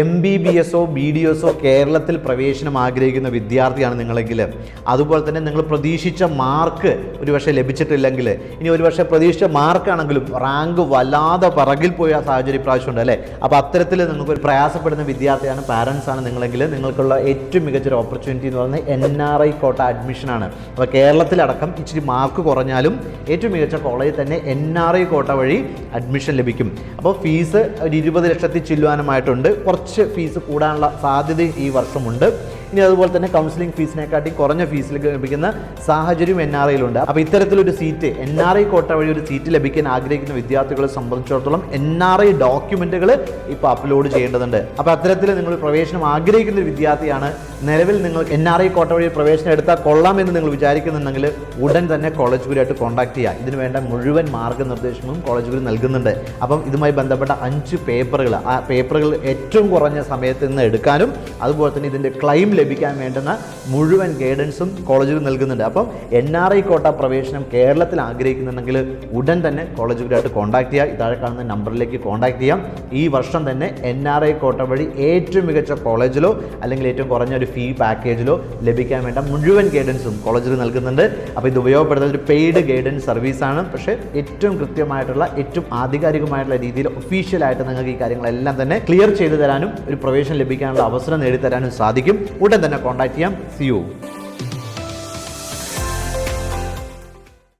M B B എസോ B D എസോ കേരളത്തിൽ പ്രവേശനം ആഗ്രഹിക്കുന്ന വിദ്യാർത്ഥിയാണ് നിങ്ങളെങ്കിൽ. അതുപോലെ തന്നെ നിങ്ങൾ പ്രതീക്ഷിച്ച മാർക്ക് ഒരുപക്ഷെ ലഭിച്ചിട്ടില്ലെങ്കിൽ. ഇനി ഒരുപക്ഷെ പ്രതീക്ഷിച്ച മാർക്കാണെങ്കിലും റാങ്ക് വല്ലാതെ പിറകിൽ പോയ സാഹചര്യം പ്രാവശ്യം ഉണ്ട് അല്ലേ? അപ്പോൾ അത്തരത്തിൽ നിങ്ങൾക്ക് ഒരു പ്രയാസപ്പെടുന്ന വിദ്യാർത്ഥിയാണ് പാരൻസ് ആണ് നിങ്ങളെങ്കിൽ. നിങ്ങൾക്കുള്ള ഏറ്റവും മികച്ചൊരു ഓപ്പർച്യൂണിറ്റി എന്ന് പറയുന്നത് എൻ ആർ ഐ കോട്ട അഡ്മിഷനാണ് അപ്പോൾ കേരളത്തിലടക്കം ഇച്ചിരി മാർക്ക് കുറഞ്ഞാലും ഏറ്റവും മികച്ച കോളേജിൽ തന്നെ എൻ ആർ ഐ കോട്ട വഴി അഡ്മിഷൻ ലഭിക്കും. അപ്പോൾ ഫീസ് ഒരു ഇരുപത് ലക്ഷത്തിൽ ചില്ലുവാനുമായിട്ടുണ്ട്. കുറച്ച് ഫീസ് കൂടാനുള്ള സാധ്യതയും ഈ വർഷമുണ്ട്. ഇനി അതുപോലെ തന്നെ കൗൺസിലിംഗ് ഫീസിനെക്കാട്ടി കുറഞ്ഞ ഫീസിൽ ലഭിക്കുന്ന സാഹചര്യം എൻ ആർ ഐയിലുണ്ട്. അപ്പോൾ ഇത്തരത്തിലൊരു സീറ്റ് എൻ ആർ ഐ കോട്ട വഴി ഒരു സീറ്റ് ലഭിക്കാൻ ആഗ്രഹിക്കുന്ന വിദ്യാർത്ഥികളെ സംബന്ധിച്ചിടത്തോളം എൻ ആർ ഐ ഡോക്യുമെന്റുകൾ ഇപ്പോൾ അപ്ലോഡ് ചെയ്യേണ്ടതുണ്ട്. അപ്പോൾ അത്തരത്തിൽ നിങ്ങൾ പ്രവേശനം ആഗ്രഹിക്കുന്ന ഒരു വിദ്യാർത്ഥിയാണ് നിലവിൽ നിങ്ങൾ എൻ ആർ ഐ കോട്ട വഴി പ്രവേശനം എടുത്താൽ കൊള്ളാമെന്ന് നിങ്ങൾ വിചാരിക്കുന്നുണ്ടെങ്കിൽ ഉടൻ തന്നെ കോളേജ് ഗുരുമായിട്ട് കോൺടാക്ട് ചെയ്യുക. ഇതിന് വേണ്ട മുഴുവൻ മാർഗനിർദ്ദേശങ്ങളും കോളേജ് ഗുരു നൽകുന്നുണ്ട്. അപ്പം ഇതുമായി ബന്ധപ്പെട്ട അഞ്ച് പേപ്പറുകൾ ആ പേപ്പറുകൾ ഏറ്റവും കുറഞ്ഞ സമയത്ത് നിന്ന് എടുക്കാനും അതുപോലെ തന്നെ ഇതിന്റെ ക്ലെയിം ലഭിക്കാൻ വേണ്ടുന്ന മുഴുവൻ ഗൈഡൻസും കോളേജുകൾ നൽകുന്നുണ്ട്. അപ്പം എൻ ആർ ഐ കോട്ട പ്രവേശനം കേരളത്തിൽ ആഗ്രഹിക്കുന്നുണ്ടെങ്കിൽ ഉടൻ തന്നെ കോളേജുകളായിട്ട് കോൺടാക്ട് ചെയ്യുക ഇതാഴെ കാണുന്ന നമ്പറിലേക്ക് കോൺടാക്ട് ചെയ്യാം. ഈ വർഷം തന്നെ എൻ ആർ ഐ കോട്ട വഴി ഏറ്റവും മികച്ച കോളേജിലോ അല്ലെങ്കിൽ ഏറ്റവും കുറഞ്ഞ ഒരു ഫീ പാക്കേജിലോ ലഭിക്കാൻ വേണ്ട മുഴുവൻ ഗൈഡൻസും കോളേജിൽ നൽകുന്നുണ്ട്. അപ്പോൾ ഇത് ഉപയോഗപ്പെടുത്തുന്ന ഒരു പെയ്ഡ് ഗൈഡൻസ് സർവീസാണ് പക്ഷേ ഏറ്റവും കൃത്യമായിട്ടുള്ള ഏറ്റവും ആധികാരികമായിട്ടുള്ള രീതിയിൽ ഒഫീഷ്യലായിട്ട് നിങ്ങൾക്ക് ഈ കാര്യങ്ങളെല്ലാം തന്നെ ക്ലിയർ ചെയ്തു തരാനും ഒരു പ്രവേശനം ലഭിക്കാനുള്ള അവസരം നേടിത്തരാനും സാധിക്കും. ഉടൻ തന്നെ കോൺടാക്ട് ചെയ്യാം. C U